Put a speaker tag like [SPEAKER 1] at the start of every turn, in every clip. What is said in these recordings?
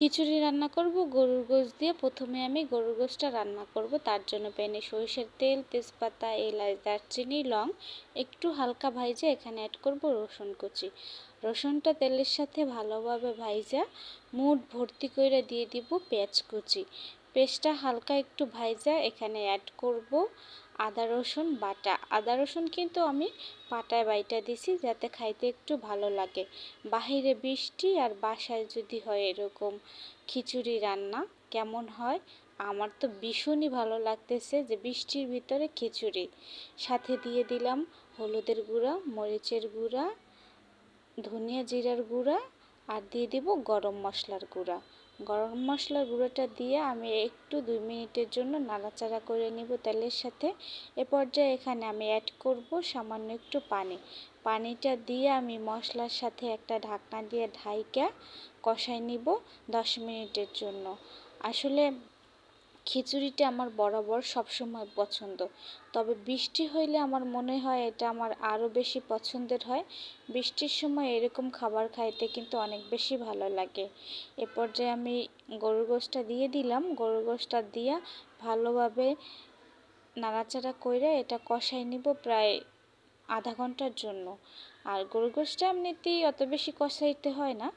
[SPEAKER 1] খিচুড়ি রান্না করব, গরুর গোশ দিয়ে প্রথমে আমি গরুর গোশটা রান্না করব। তার জন্য প্যানে সরিষার তেল, তেজপাতা, এলাচ, দারচিনি, লং, একটু হালকা ভাইজে এখানে অ্যাড করব রসুন কুচি। রসুনটা তেলের সাথে ভালোভাবে ভাইজা মুড ভর্তি করে দিয়ে দিব পেঁয়াজ কুচি। পেস্টটা হালকা একটু ভাইজা এখানে অ্যাড করব আদা, রসুন, বাটা। আদা, রসুন কিন্তু আমি পাটায় বাইটা দিছি যাতে খাইতে একটু ভালো লাগে। বাহিরে বৃষ্টি আর বাসায় যদি হয় এরকম খিচুড়ি রান্না, কেমন হয়? আমার তো ভীষণই ভালো লাগতেছে যে বৃষ্টির ভিতরে খিচুড়ি। সাথে দিয়ে দিলাম হলুদের গুঁড়া, মরিচের গুঁড়া, ধনিয়া জিরার গুঁড়া আর দিয়ে দিব গরম মশলার গুঁড়া। গরম মশলার গুঁড়োটা দিয়ে আমি একটু দুই মিনিটের জন্য নাড়াচাড়া করে নিব তেলের সাথে। এ পর্যায়ে এখানে আমি অ্যাড করব সামান্য একটু পানি। পানিটা দিয়ে আমি মশলার সাথে একটা ঢাকনা দিয়ে ঢাইকা কষাই নিব দশ মিনিটের জন্য। আসলে খিচুড়িটা আমার বরাবর সবসময় পছন্দ। তবে বৃষ্টি হইলে আমার মনে হয় এটা আমার আরও বেশি পছন্দের হয়। বৃষ্টির সময় এরকম খাবার খাইতে কিন্তু অনেক বেশি ভালো লাগে। এ পর্যায়ে আমি গরুর গোশটা দিয়ে দিলাম। গরুর গোশটা দিয়া ভালোভাবে নাড়াচাড়া করে এটা কষাই নিব প্রায় আধা ঘণ্টার জন্য। আর গরুর গোশটা এমনিতেই অত বেশি কষাইতে হয় না।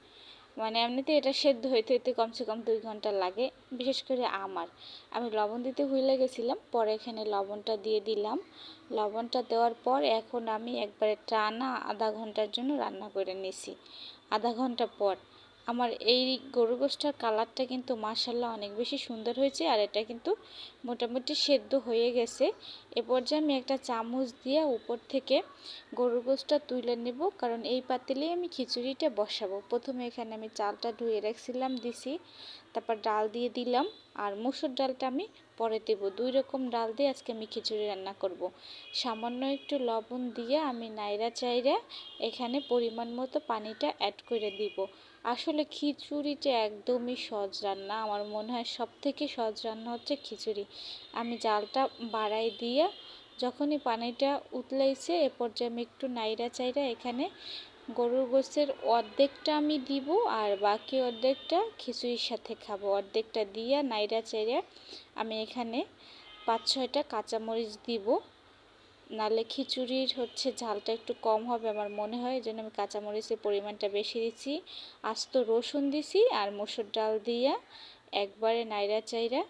[SPEAKER 1] মানে এমনিতে এটা সেদ্ধ হইতে হইতে কমসে কম দুই ঘণ্টা লাগে, বিশেষ করে আমার। আমি লবণ দিতে ভুলে গেছিলাম, পরে এখানে লবণটা দিয়ে দিলাম। লবণটা দেওয়ার পর এখন আমি একবারে টানা আধা ঘণ্টার জন্য রান্না করে নিছি। আধা ঘণ্টা পর আমার এই গরু গোষ্ঠার কালারটা কিন্তু মাসাল্লাহ অনেক বেশি সুন্দর হয়েছে আর এটা কিন্তু মোটামুটি সেদ্ধ হয়ে গেছে। এ পর্যায়ে আমি একটা চামচ দিয়ে উপর থেকে গরু গোশটা তুলে নেব কারণ এই পাতিলেই আমি খিচুড়িটা বসাবো। প্রথমে এখানে আমি চালটা ধুয়ে রাখছিলাম, দিছি, তারপর ডাল দিয়ে দিলাম আর মুসুর ডালটা আমি পরে দেবো। দুই রকম ডাল দিয়ে আজকে আমি খিচুড়ি রান্না করব। সামান্য একটু লবণ দিয়ে আমি নাইরা চাইরা এখানে পরিমাণ মতো পানিটা অ্যাড করে দিব। আসলে খিচুড়িটা একদমই সহজ রান্না। আমার মনে হয় সব থেকে সহজ রান্না হচ্ছে খিচুড়ি। আমি জালটা বাড়াই দিয়ে যখনই পানিটা উতলাইছে, এ পর্যায়ে আমি একটু নাইরা চাইরা এখানে গরুর গোস্তের অর্ধেকটা আমি দিব আর বাকি অর্ধেকটা খিচুড়ির সাথে খাব। অর্ধেকটা দিয়ে নাইরা চাইরা আমি এখানে পাঁচ, ছয়টা কাঁচামরিচ দিব। নালে খিচুড়ির হচ্ছে ঝালটা একটু কম হবে আমার মনে হয় এই জন্য আমি কাঁচামরিচের পরিমাণটা বেশি দিচ্ছি। আস্ত রসুন দিছি আর মসুর ডাল দিয়া একবারে নাইরা চাইরা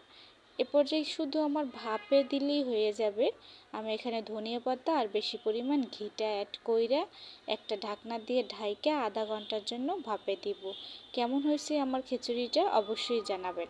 [SPEAKER 1] এ পর্যায়ে শুধু আমার ভাপে দিলেই হয়ে যাবে। আমি এখানে ধনিয়া পাতা আর বেশি পরিমাণ ঘিটা অ্যাড কইরা একটা ঢাকনা দিয়ে ঢাইকা আধা ঘণ্টার জন্য ভাপে দিব। কেমন হয়েছে আমার খিচুড়িটা অবশ্যই জানাবেন।